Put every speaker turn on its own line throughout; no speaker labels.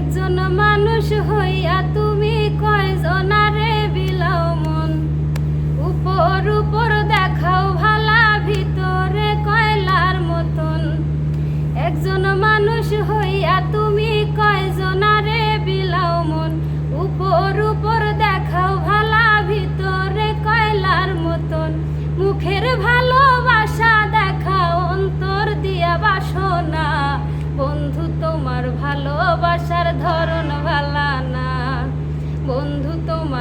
একজন মানুষ হইয়া তুমি কয়জনারে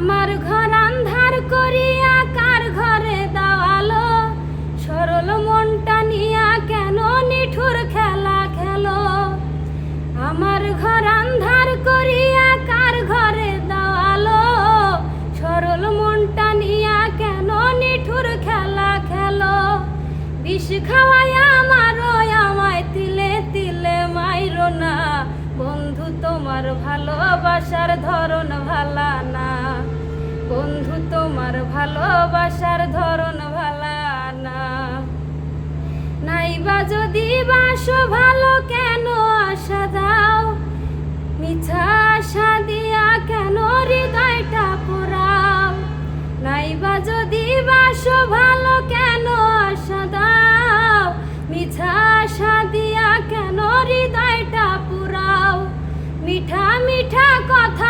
আমার ঘর আন্ধার করিয়া কার ঘরে দাওয়ালো? সরল মনটা নিয়া কেন নিঠুর খেলা খেলো? আমার ঘর আন্ধার করিয়া কার ঘরে দাওয়ালো? সরল মনটা নিয়া কেন নিঠুর খেলা খেলো? বিষ খাওয়াইয়া আমারও আমায় তিলে তিলে মাইরো না। বন্ধু, তোমার ভালোবাসার ধরন ভালা না। বন্ধু, তোমার ভালোবাসার ধরন ভালা না। নাইবা যদি বাসো ভালো, কেন আশা দাও? মিছা আশা দিয়া কেন হৃদয়টা পোড়াও? নাইবা যদি বাসো ভালো, কেন আশা দাও? মিছা আশা দিয়া কেন হৃদয়টা পুরাও মিঠা মিঠা কথা